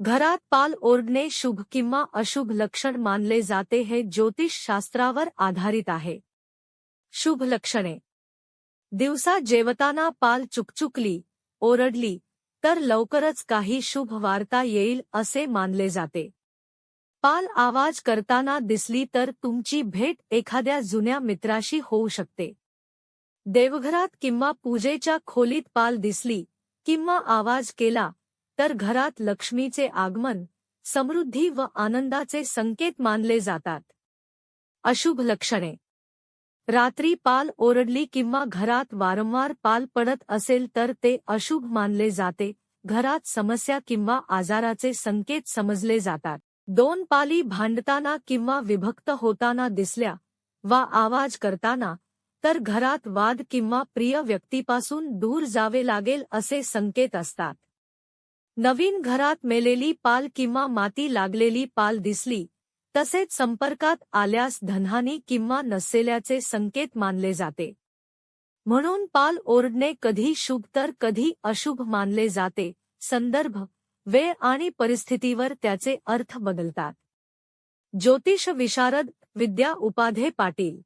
घरात पाल ओरडणे शुभ किंवा अशुभ लक्षण मानले जाते हे ज्योतिष शास्त्रावर आधारित आहे. शुभ लक्षणे. दिवसा जेवताना पाल चुकचुकली ओरडली तर लवकरच काही शुभ वार्ता येईल असे मानले जाते. पाल आवाज करताना दिसली तर तुमची भेट एखाद्या जुन्या मित्राशी होऊ शकते. देवघरात किंवा पूजेच्या खोलीत पाल दिसली किंवा आवाज केला तर घरात लक्ष्मीचे आगमन समृद्धी व आनंदाचे संकेत मानले जातात. अशुभ लक्षणे. रात्री पाल ओरडली किंवा घरात वारंवार पाल पडत असेल तर ते अशुभ मानले जाते घरात समस्या किंवा आजाराचे संकेत समजले जातात. दोन पाली भांडताना किंवा विभक्त होताना दिसल्या वा आवाज करताना तर घरात वाद किंवा प्रिय व्यक्तीपासून दूर जावे लागेल असे संकेत असतात. नवीन घरात मेलेली पाल किंवा माती लागलेली पाल दिसली तसेच संपर्कात आल्यास धनहानी किंवा नसेल्याचे संकेत मानले जाते. म्हणून पाल ओरडणे कधी शुभ तर कधी अशुभ मानले जाते. संदर्भ वेळ आणि परिस्थितीवर त्याचे अर्थ बदलतात. ज्योतिष विशारद विद्या उपाधे पाटील